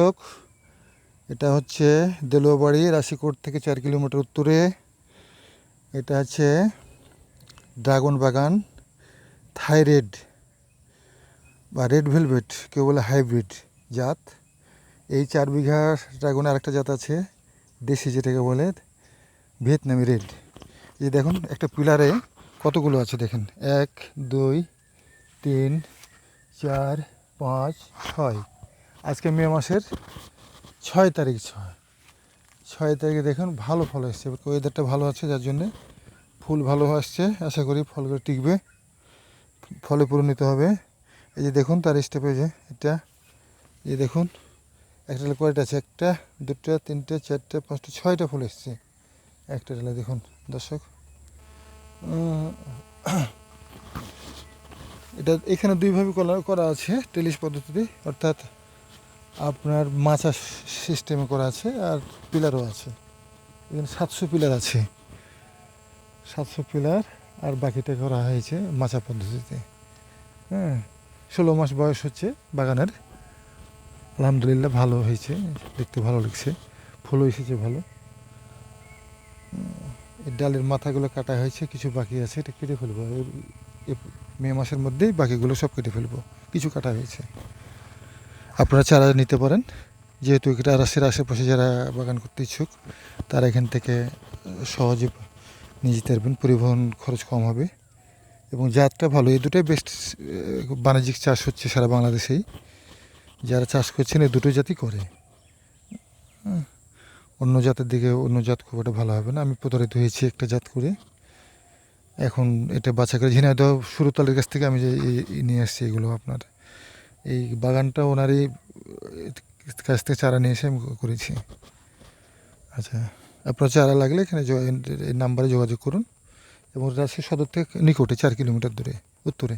লোক এটা হচ্ছে দেলুয়াবাড়ি রাশিকোট থেকে চার কিলোমিটার উত্তরে। এটা হচ্ছে ড্রাগন বাগান থাইরেড বা রেড ভেলভেট, কেউ বলে হাইব্রিড জাত। এই চার বিঘা ড্রাগনের আরেকটা জাত আছে, দেশি যেটাকে বলে ভিয়েতনামি রেড। এই দেখুন, একটা পিলারে কতগুলো আছে দেখেন, এক, দুই, তিন, চার, পাঁচ, ছয়। আজকে মে মাসের ছয় তারিখ, ছয়। ছয় তারিখে দেখুন ভালো ফল এসছে ওয়েদারটা ভালো আছে, যার জন্যে ফুল ভালো আসছে, আশা করি ফলগুলো টিকবে, ফলে পরিণত হবে। এই যে দেখুন তার স্টেপে যে, এটা, এই দেখুন, একটা কয়টা আছে? একটা, দুটো, তিনটে, চারটে, পাঁচটা, ছয়টা ফুল এসছে। একটা ডালে দেখুন, দর্শক এটা এখানে দুইভাবে করা আছে টেলিস পদ্ধতিতে, অর্থাৎ আপনার মাচা সিস্টেমে করা আছে আর পিলারও আছে। এখানে সাতশো পিলার আছে। সাতশো পিলার আর বাকিটা করা হয়েছে মাচা পদ্ধতিতে। হ্যাঁ ষোলো মাস বয়স হচ্ছে বাগানের। আলহামদুলিল্লাহ ভালো হয়েছে, দেখতে ভালো লাগছে, ফুলও এসেছে ভালো। এই ডালের মাথাগুলো কাটা হয়েছে, কিছু বাকি আছে, এটা কেটে ফেলব। মে মাসের মধ্যেই বাকিগুলো সব কেটে ফেলব। কিছু কাটা হয়েছে। আপনারা চারা নিতে পারেন। যেহেতু এটা রাস্তার আশেপাশে যারা বাগান করতে ইচ্ছুক, তারা এখান থেকে সহজে নিয়ে যেতে পারবেন। পরিবহন খরচ কম হবে এবং জাতটা ভালো। এই দুটোই বেস্ট বাণিজ্যিক চাষ হচ্ছে সারা বাংলাদেশেই। যারা চাষ করছেন, এই দুটো জাতই করে। অন্য জাতের দিকে অন্য জাত খুব একটা ভালো হবে না। আমি প্রতারিত হয়েছি একটা জাত করে। এখন এটা বাছা করে। ঝিনাইদহ সুরতালের কাছ থেকে আমি যে নিয়ে আসছি, এগুলো আপনার। এই বাগানটা ওনারই, কাছ থেকে চারা নিয়ে এসে আমি করেছি। আচ্ছা আপনার চারা লাগলে এখানে এই নাম্বারে যোগাযোগ করুন। এবং রাজশাহী সদর থেকে নিকটে চার কিলোমিটার দূরে, উত্তরে।